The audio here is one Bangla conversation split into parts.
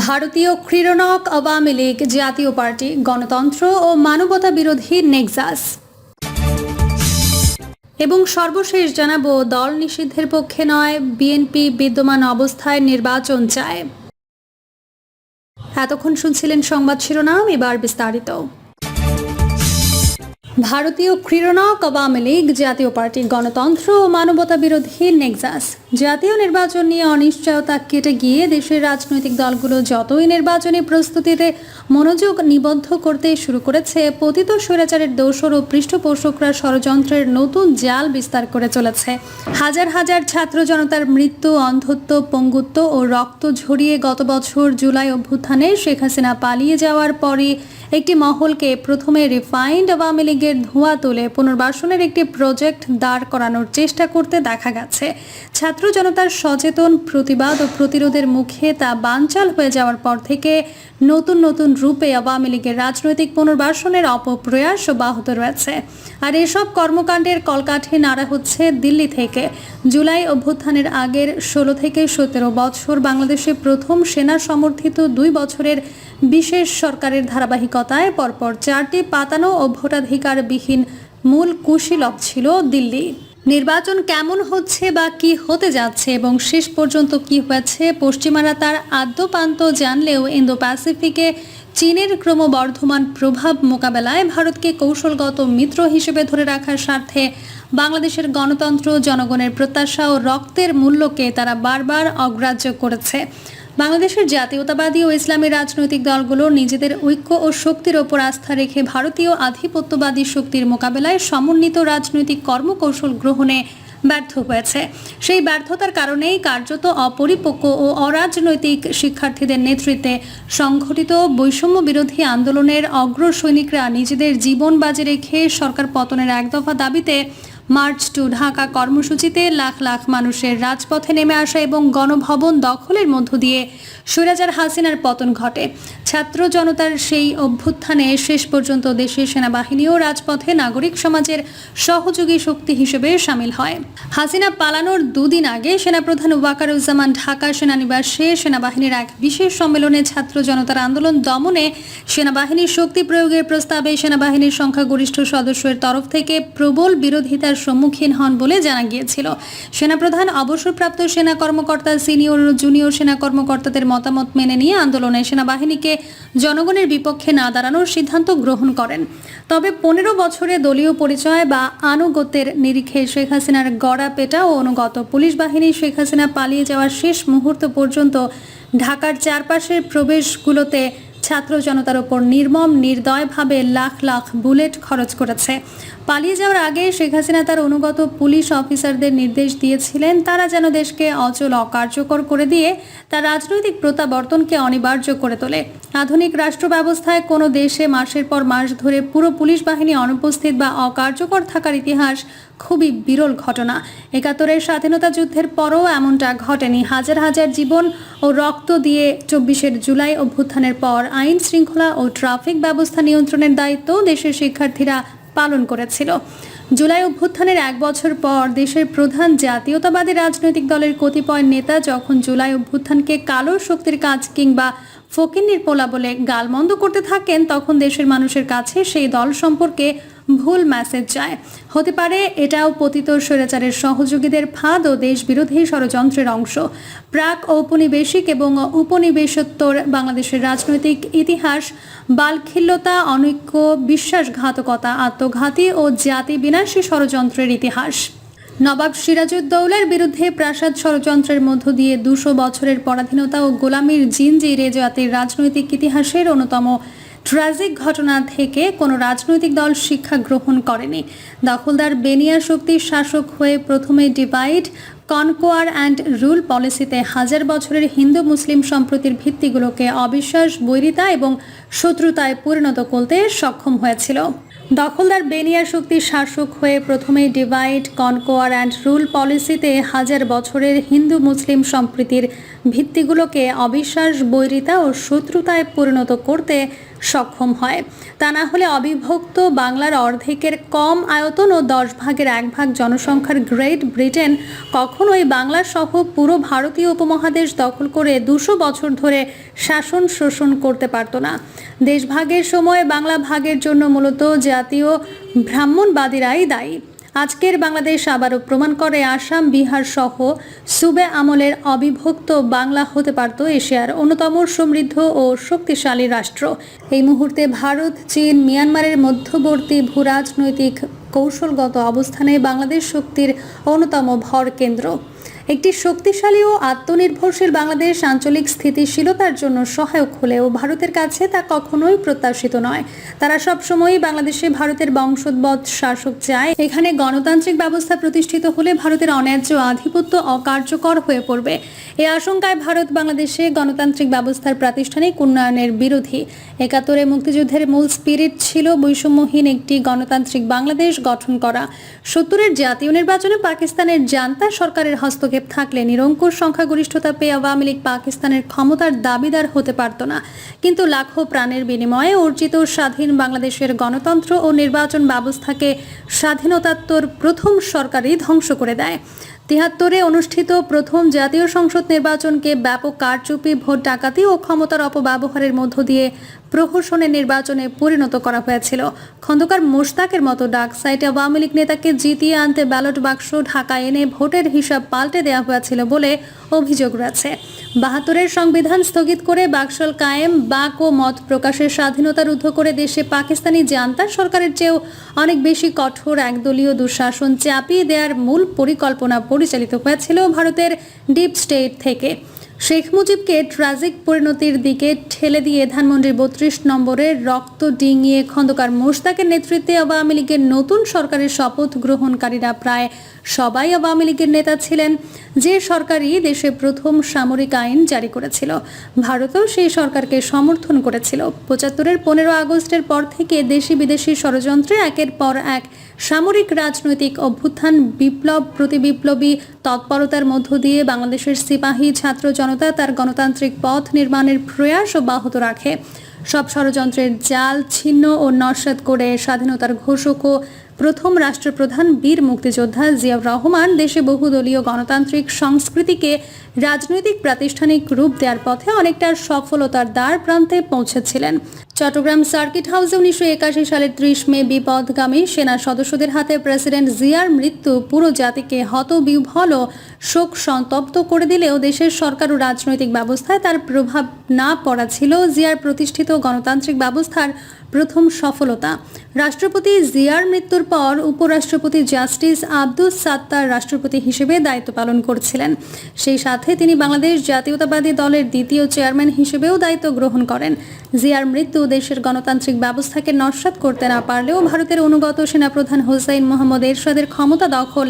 ভারতীয় ক্রীড়নক আওয়ামী লীগ, জাতীয় পার্টি, গণতন্ত্র ও মানবতা বিরোধী নেক্সাস। এবং সর্বশেষ জানাব, দল নিষিদ্ধের পক্ষে নয়, বিএনপি বিদ্যমান অবস্থায় নির্বাচন চায়। এতক্ষণ শুনছিলেন সংবাদ শিরোনাম, এবার বিস্তারিত। ভারতীয় ক্রীড়নক আওয়ামী লীগ, জাতীয় পার্টি গণতন্ত্র ও মানবতা বিরোধী নেক্সাস। জাতীয় নির্বাচন নিয়ে অনিশ্চয়তা কেটে গিয়ে দেশের রাজনৈতিক দলগুলো যতই নির্বাচনী প্রস্তুতিতে মনোযোগ নিবদ্ধ করতে শুরু করেছে, পতিত স্বৈরাচারের দোষর ও পৃষ্ঠপোষকরা ষড়যন্ত্রের নতুন জাল বিস্তার করে চলেছে। হাজার হাজার ছাত্র জনতার মৃত্যু, অন্ধত্ব, পঙ্গুত্ব ও রক্ত ঝরিয়ে গত বছর জুলাই অভ্যুত্থানে শেখ হাসিনা পালিয়ে যাওয়ার পরই একটি মহলকে প্রথমে রিফাইন্ড আওয়ামী লীগের ধোঁয়া তুলে পুনর্বাসনের একটি প্রজেক্ট দাঁড় করানোর চেষ্টা করতে দেখা গেছে। ছাত্র জনতার সচেতন প্রতিবাদ ও প্রতিরোধের মুখে তা বানচাল হয়ে যাওয়ার পর থেকে নতুন নতুন রূপে আওয়ামী লীগের রাজনৈতিক পুনর্বাসনের অপপ্রয়াস অব্যাহত রয়েছে। আর এসব কর্মকাণ্ডের কলকাঠি নাড়া হচ্ছে দিল্লি থেকে। জুলাই অভ্যুত্থানের আগের ষোলো থেকে সতেরো বছর বাংলাদেশে প্রথম সেনা সমর্থিত দুই বছরের বিশেষ সরকারের ধারাবাহিকতায় পরপর চারটি পাতানো ও ভোটাধিকারবিহীন মূল কুশীলভ ছিল দিল্লি নির্বাচন কেমন হচ্ছে বা কি হতে যাচ্ছে এবং শেষ পর্যন্ত কি হয়েছে পশ্চিমারা তার আদ্যপান্ত জানলেও ইন্দো প্যাসিফিকে চীনের ক্রমবর্ধমান প্রভাব মোকাবেলায় ভারতকে কৌশলগত মিত্র হিসেবে ধরে রাখার স্বার্থে বাংলাদেশের গণতন্ত্র, জনগণের প্রত্যাশা ও রক্তের মূল্যকে তারা বারবার অগ্রাহ্য করেছে। বাংলাদেশের জাতীয়তাবাদী ও ইসলামী রাজনৈতিক দলগুলো নিজেদের ঐক্য ও শক্তির ওপর আস্থা রেখে ভারতীয় আধিপত্যবাদী শক্তির মোকাবেলায় সমন্বিত রাজনৈতিক কর্মকৌশল গ্রহণে ব্যর্থ হয়েছে। সেই ব্যর্থতার কারণেই কার্যত অপরিপক্ক ও অরাজনৈতিক শিক্ষার্থীদের নেতৃত্বে সংঘটিত বৈষম্য বিরোধী আন্দোলনের অগ্র সৈনিকরা নিজেদের জীবন বাজে রেখে সরকার পতনের এক দফা দাবিতে মার্চ টু ঢাকা কর্মসূচিতে লাখ লাখ মানুষের রাজপথে নেমে আসা এবং গণভবন দখলের মধ্য দিয়ে সুরাজার হাসিনার পতন ঘটে। ছাত্র জনতার সেই অভ্যুত্থানে শেষ পর্যন্ত দেশের সেনাবাহিনীও রাজপথে নাগরিক সমাজের সহযোগী শক্তি হিসেবে সামিল হয়। হাসিনা পালানোর দুদিন আগে সেনাপ্রধান ওয়াকারুজ্জামান ঢাকা সেনানিবাসে সেনাবাহিনীর এক বিশেষ সম্মেলনে ছাত্র জনতার আন্দোলন দমনে সেনাবাহিনীর শক্তি প্রয়োগের প্রস্তাবে সেনাবাহিনীর সংখ্যাগরিষ্ঠ সদস্যের তরফ থেকে প্রবল বিরোধিতার সম্মুখীন হন বলে জানা গিয়েছিল। সেনাপ্রধান অবসরপ্রাপ্ত সেনা কর্মকর্তা, সিনিয়র ও জুনিয়র সেনা কর্মকর্তাদের মতামত মেনে নিয়ে আন্দোলনে সেনাবাহিনীকে জনগণের বিপক্ষে না দাঁড়ানোর সিদ্ধান্ত গ্রহণ করেন। তবে পনেরো বছরে দলীয় পরিচয় বা আনুগত্যের নিরিখে শেখ হাসিনার গড়া পেটা ও অনুগত পুলিশ বাহিনী শেখ হাসিনা পালিয়ে যাওয়ার শেষ মুহূর্ত পর্যন্ত ঢাকার চারপাশের প্রবেশগুলোতে ছাত্র জনতার ওপর নির্মম, নির্দয়ভাবে লাখ লাখ বুলেট খরচ করেছে। পালিয়ে যাওয়ার আগে শেখ হাসিনা তার অনুগত পুলিশ অফিসারদের নির্দেশ দিয়েছিলেন, তারা যেন দেশকে অচল, অকার্যকর করে দিয়ে তার রাজনৈতিক প্রত্যাবর্তনকে অনিবার্য করে তোলে। আধুনিক রাষ্ট্র ব্যবস্থায় কোনো দেশে মাসের পর মাস ধরে পুরো পুলিশ বাহিনী অনুপস্থিত বা অকার্যকর থাকার ইতিহাস খুবই বিরল ঘটনা। একাত্তরের স্বাধীনতা যুদ্ধের পরও এমনটা ঘটেনি। হাজার হাজার জীবন ও রক্ত দিয়ে চব্বিশের জুলাই অভ্যুত্থানের পর আইন শৃঙ্খলা ও ট্রাফিক ব্যবস্থা নিয়ন্ত্রণের দায়িত্ব দেশের শিক্ষার্থীরা পালন করেছিল। জুলাই অভ্যুত্থানের এক বছর পর দেশের প্রধান জাতীয়তাবাদী রাজনৈতিক দলের কতিপয় নেতা যখন জুলাই অভ্যুত্থানকে কালো শক্তির কাজ কিংবা ফকিন্নির পোলা বলে গালমন্দ করতে থাকেন, তখন দেশের মানুষের কাছে সেই দল সম্পর্কে ভুল মেসেজ যায়। হতে পারে এটাও পতিত স্বৈরাচারের সহযোগীদের ফাঁদ ও দেশ বিরোধী ষড়যন্ত্রের অংশ। প্রাক ঔপনিবেশিক এবং উপনিবেশোত্তর বাংলাদেশের রাজনৈতিক ইতিহাস, বালখিল্যতা, অনৈক্য বিশ্বাসঘাতকতা, আত্মঘাতী ও জাতি বিনাশী ষড়যন্ত্রের ইতিহাস। নবাব সিরাজউদ্দৌলার বিরুদ্ধে প্রাসাদ ষড়যন্ত্রের মধ্য দিয়ে দুশো বছরের পরাধীনতা ও গোলামির জিনজিরে জাতির রাজনৈতিক ইতিহাসের অন্যতম ট্র্যাজিক ঘটনা থেকে কোনো রাজনৈতিক দল শিক্ষা গ্রহণ করেনি। দখলদার বেনিয়া শক্তির শাসক হয়ে প্রথমে ডিভাইড, কনকোয়ার অ্যান্ড রুল পলিসিতে হাজার বছরের হিন্দু মুসলিম সম্প্রতির ভিত্তিগুলোকে অবিশ্বাস, বৈরিতা এবং শত্রুতায় পরিণত করতে সক্ষম হয়েছিল। দখলদার বেনিয়া শক্তির শাসক হয়ে প্রথমে ডিভাইড, কনকোয়ার অ্যান্ড রুল পলিসিতে হাজার বছরের হিন্দু মুসলিম সম্প্রীতির ভিত্তিগুলোকে অবিশ্বাস, বৈরিতা ও শত্রুতায় পরিণত করতে সক্ষম হয়। তা না হলে অবিভক্ত বাংলার অর্ধেকের কম আয়তন ও দশ ভাগের এক ভাগ জনসংখ্যার গ্রেট ব্রিটেন কখনোই বাংলা সহ পুরো ভারতীয় উপমহাদেশ দখল করে দুশো বছর ধরে শাসন শোষণ করতে পারত না। দেশভাগের সময় বাংলা ভাগের জন্য মূলত জাতীয় ব্রাহ্মণবাদীরাই দায়ী। আজকের বাংলাদেশ আবারও প্রমাণ করে, আসাম, বিহার সহ সুবে আমলের অবিভক্ত বাংলা হতে পারত এশিয়ার অন্যতম সমৃদ্ধ ও শক্তিশালী রাষ্ট্র। এই মুহূর্তে ভারত, চীন, মিয়ানমারের মধ্যবর্তী ভূরাজনৈতিক কৌশলগত অবস্থানে বাংলাদেশ শক্তির অন্যতম ভর কেন্দ্র। একটি শক্তিশালী ও আত্মনির্ভরশীল বাংলাদেশ আঞ্চলিক স্থিতিশীলতার জন্য সহায়ক হলেও ভারতের কাছে তা কখনোই প্রত্যাশিত নয়। তারা সবসময়ই বাংলাদেশে ভারতের বংশোদ্ভূত শাসক চায়। এখানে গণতান্ত্রিক ব্যবস্থা প্রতিষ্ঠিত হলে ভারতের অন্যায্য আধিপত্য অকার্যকর হয়ে পড়বে। এই আশঙ্কায় ভারত বাংলাদেশে গণতান্ত্রিক ব্যবস্থার প্রাতিষ্ঠানিক উন্নয়নের বিরোধী। একাত্তরে মুক্তিযুদ্ধের মূল স্পিরিট ছিল বৈষম্যহীন একটি গণতান্ত্রিক বাংলাদেশ গঠন করা। সত্তরের জাতীয় নির্বাচনে পাকিস্তানের জান্তা সরকারের হস্তক্ষেপ থাকলে নিরঙ্কুশ সংখ্যাগরিষ্ঠতা পেয়ে আওয়ামী লীগ পাকিস্তানের ক্ষমতার দাবিদার হতে পারত না। কিন্তু লাখো প্রাণের বিনিময়ে অর্জিত স্বাধীন বাংলাদেশের গণতন্ত্র ও নির্বাচন ব্যবস্থাকে স্বাধীনতাত্তর প্রথম সরকারই ধ্বংস করে দেয়। তিহাত্তরে অনুষ্ঠিত প্রথম জাতীয় সংসদ নির্বাচনকে ব্যাপক কারচুপি, ভোট ডাকাতি ও ক্ষমতার অপব্যবহারের মধ্য দিয়ে প্রহসনের নির্বাচনে পরিণত করা হয়েছিল। খন্দকার মোশতাকের মতো ডাক সাইটে আওয়ামী লীগ নেতাকে জিতিয়ে আনতে ব্যালট বাক্স ঢাকা এনে ভোটের হিসাব পাল্টে দেওয়া হয়েছিল বলে অভিযোগ রয়েছে। বাহাত্তরের সংবিধান স্থগিত করে বাকশাল কায়েম, বাক ও মত প্রকাশের স্বাধীনতা রুদ্ধ করে দেশে পাকিস্তানি জান্তার সরকারের চেয়েও অনেক বেশি কঠোর একদলীয় দুঃশাসন চাপিয়ে দেওয়ার মূল পরিকল্পনা পরিচালিত হয়েছিল ভারতের ডিপ স্টেট থেকে। শেখ মুজিবকে ট্রাজিক পরিণতির দিকে ঠেলে দিয়ে ধানমন্ডির বত্রিশ নম্বরে রক্ত ডিঙিয়ে খন্দকার মোশতাকের নেতৃত্বে আওয়ামী লীগের নতুন সরকারের শপথ গ্রহণকারীরা প্রায় সবাই আওয়ামী লীগের নেতা ছিলেন। যে সরকারই দেশে প্রথম সামরিক আইন জারি করেছিল, ভারতও সেই সরকারকে সমর্থন করেছিল। পঁচাত্তরের পনেরো আগস্টের পর থেকে দেশি বিদেশি ষড়যন্ত্রে একের পর এক সামরিক রাজনৈতিক অভ্যুত্থান বিপ্লব প্রতিবিপ্লবী তৎপরতার মধ্য দিয়ে বাংলাদেশের সিপাহী ছাত্র জনতা তার গণতান্ত্রিক পথ নির্মাণের প্রয়াস অব্যাহত রাখে। সব ষড়যন্ত্রের জাল, ছিন্ন ও নস্যাৎ করে স্বাধীনতার ঘোষক ও প্রথম রাষ্ট্রপ্রধান বীর মুক্তিযোদ্ধা জিয়াউর রহমান দেশে বহুদলীয় গণতান্ত্রিক সংস্কৃতিকে রাজনৈতিক প্রাতিষ্ঠানিক রূপ দেওয়ার পথে অনেকটা সফলতার দ্বার প্রান্তে পৌঁছেছিলেন। চট্টগ্রাম সার্কিট হাউসে উনিশশো একাশি সালের ত্রিশ মে বিপদগামী সেনা সদস্যদের হাতে প্রেসিডেন্ট জিয়ার মৃত্যু, পুরো জাতিকে হতবিহ্বল শোক সন্তপ্ত করে দিলেও দেশের সরকার ও রাজনৈতিক ব্যবস্থায় তার প্রভাব না পড়া ছিল জিয়ার প্রতিষ্ঠিত গণতান্ত্রিক ব্যবস্থার প্রথম সফলতা। রাষ্ট্রপতি জিয়ার মৃত্যুর পর উপরাষ্ট্রপতি জাস্টিস আব্দুস সাত্তার রাষ্ট্রপতি হিসেবে দায়িত্ব পালন করছিলেন। সেই সাথে তিনি বাংলাদেশ জাতীয়তাবাদী দলের দ্বিতীয় চেয়ারম্যান হিসেবেও দায়িত্ব গ্রহণ করেন। জিয়ার মৃত্যু দেশের গণতান্ত্রিক ব্যবস্থাকে নস্যাৎ করতে না পারলেও ভারতের অনুগত সেনাপ্রধান হোসাইন মোহাম্মদ এরশাদের ক্ষমতা দখল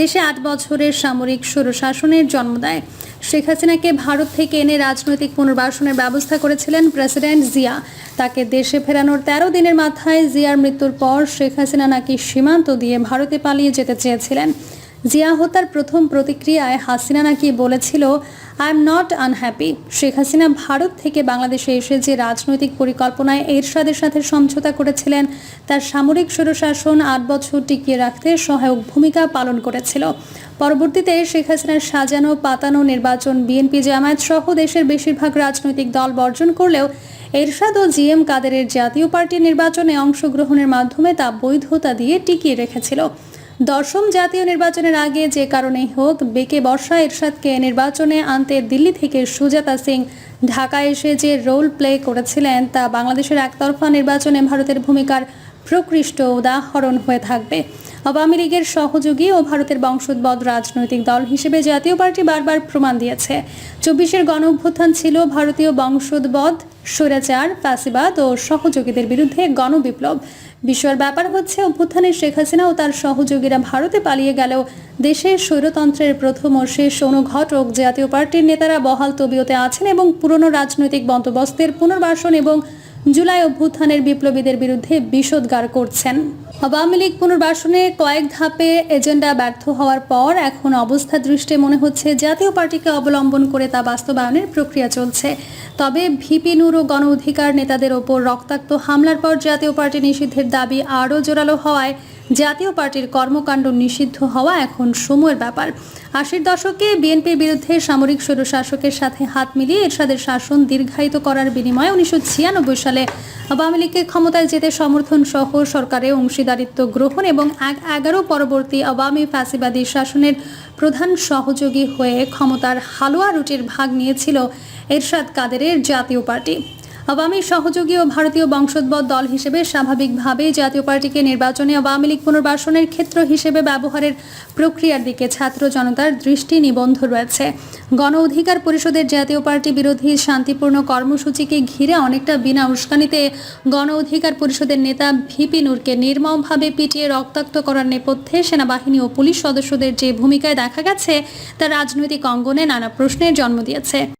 দেশে আট বছরের সামরিক স্বৈরশাসনের জন্ম দেয়। শেখ হাসিনাকে ভারত থেকে এনে রাজনৈতিক পুনর্বাসনের ব্যবস্থা করেছিলেন প্রেসিডেন্ট জিয়া। তাকে দেশে ফেরানোর তেরো দিনের মাথায় জিয়ার মৃত্যুর পর শেখ হাসিনা নাকি সীমান্ত দিয়ে ভারতে পালিয়ে যেতে চেয়েছিলেন। জিয়া হত্যার প্রথম প্রতিক্রিয়ায় হাসিনা নাকি বলেছিল I am not unhappy Sheikh Hasina Bharat থেকে বাংলাদেশে এসে যে রাজনৈতিক পরিকল্পনায় এরশাদের সাথে সমঝোতা করেছিলেন, তার সামরিক স্বৈরশাসন আট বছর টিকিয়ে রাখতে সহায়ক ভূমিকা পালন করেছিল। পরবর্তীতে শেখ হাসিনার সাজানো পাতানো নির্বাচন বিএনপি জামায়াত সহ দেশের বেশিরভাগ রাজনৈতিক দল বর্জন করলেও এরশাদ ও জিএম কাদেরের জাতীয় পার্টির নির্বাচনে অংশগ্রহণের মাধ্যমে তা বৈধতা দিয়ে টিকিয়ে রেখেছিল। দশম জাতীয় নির্বাচনের আগে যে কারণেই হোক, বেকে বর্ষা এরশাদকে নির্বাচনে আনতে দিল্লি থেকে সুজাতা সিং ঢাকা এসে যে রোল প্লে করেছিলেন, তা বাংলাদেশের একতরফা নির্বাচনে ভারতের ভূমিকার প্রকৃষ্ট উদাহরণ হয়ে থাকবে। আওয়ামী লীগের সহযোগী ও ভারতের বংশোদ্ভূত রাজনৈতিক দল হিসেবে জাতীয় পার্টি বারবার প্রমাণ দিয়েছে। চব্বিশের গণ অভ্যুত্থান ছিল ভারতীয় বংশোদ্ভূত স্বৈরাচার, ফ্যাসিবাদ ও সহযোগীদের বিরুদ্ধে গণবিপ্লব। বিষয়ের ব্যাপার হচ্ছে, অভ্যুত্থানের শেখ হাসিনা ও তার সহযোগীরা ভারতে পালিয়ে গেলেও দেশের স্বৈরতন্ত্রের প্রথম ও শেষ অনুঘটক জাতীয় পার্টির নেতারা বহাল তবিয়তে আছেন এবং পুরনো রাজনৈতিক বন্দোবস্তের পুনর্বাসন এবং জুলাই অভ্যুত্থানের বিপ্লবীদের বিরুদ্ধে বিষোদ্গার করছেন। আওয়ামী লীগ পুনর্বাসনে কয়েক ধাপে এজেন্ডা ব্যর্থ হওয়ার পর এখন অবস্থা দৃষ্টে মনে হচ্ছে জাতীয় পার্টিকে অবলম্বন করে তা বাস্তবায়নের প্রক্রিয়া চলছে। তবে ভিপি নুর ও গণ অধিকার নেতাদের ওপর রক্তাক্ত হামলার পর জাতীয় পার্টি নিষিদ্ধের দাবি আরও জোরালো হওয়ায় জাতীয় পার্টির কর্মকাণ্ড নিষিদ্ধ হওয়া এখন সময়ের ব্যাপার। আশির দশকে বিএনপির বিরুদ্ধে সামরিক স্বৈরশাসকের সাথে হাত মিলিয়ে এরশাদের শাসন দীর্ঘায়িত করার বিনিময়ে উনিশশো ছিয়ানব্বই সালে আওয়ামী লীগকে ক্ষমতায় যেতে সমর্থন সহ সরকারের অংশীদারিত্ব গ্রহণ এবং এক এগারো পরবর্তী আওয়ামী ফ্যাসিবাদী শাসনের প্রধান সহযোগী হয়ে ক্ষমতার হালুয়া রুটির ভাগ নিয়েছিল এরশাদ কাদেরের জাতীয় পার্টি। আওয়ামী সহযোগী ও ভারতীয় বংশোদ্ভূত দল হিসেবে স্বাভাবিকভাবেই জাতীয় পার্টিকে নির্বাচনে আওয়ামী লীগ পুনর্বাসনের ক্ষেত্র হিসেবে ব্যবহারের প্রক্রিয়ার দিকে ছাত্র জনতার দৃষ্টি নিবন্ধ রয়েছে। গণ অধিকার পরিষদের জাতীয় পার্টি বিরোধী শান্তিপূর্ণ কর্মসূচিকে ঘিরে অনেকটা বিনা উস্কানিতে গণ অধিকার পরিষদের নেতা ভিপি নূরকে নির্মমভাবে পিটিয়ে রক্তাক্ত করার নেপথ্যে সেনাবাহিনী ও পুলিশ সদস্যদের যে ভূমিকায় দেখা গেছে, তা রাজনৈতিক অঙ্গনে নানা প্রশ্নের জন্ম দিয়েছে।